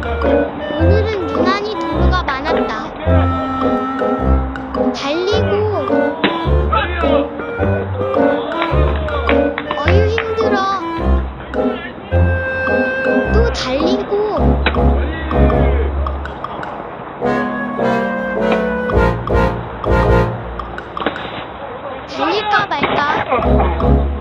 오늘은 무난히 도로가 많았다. 달리고 어휴 힘들어. 또 달리고 달릴까 말까.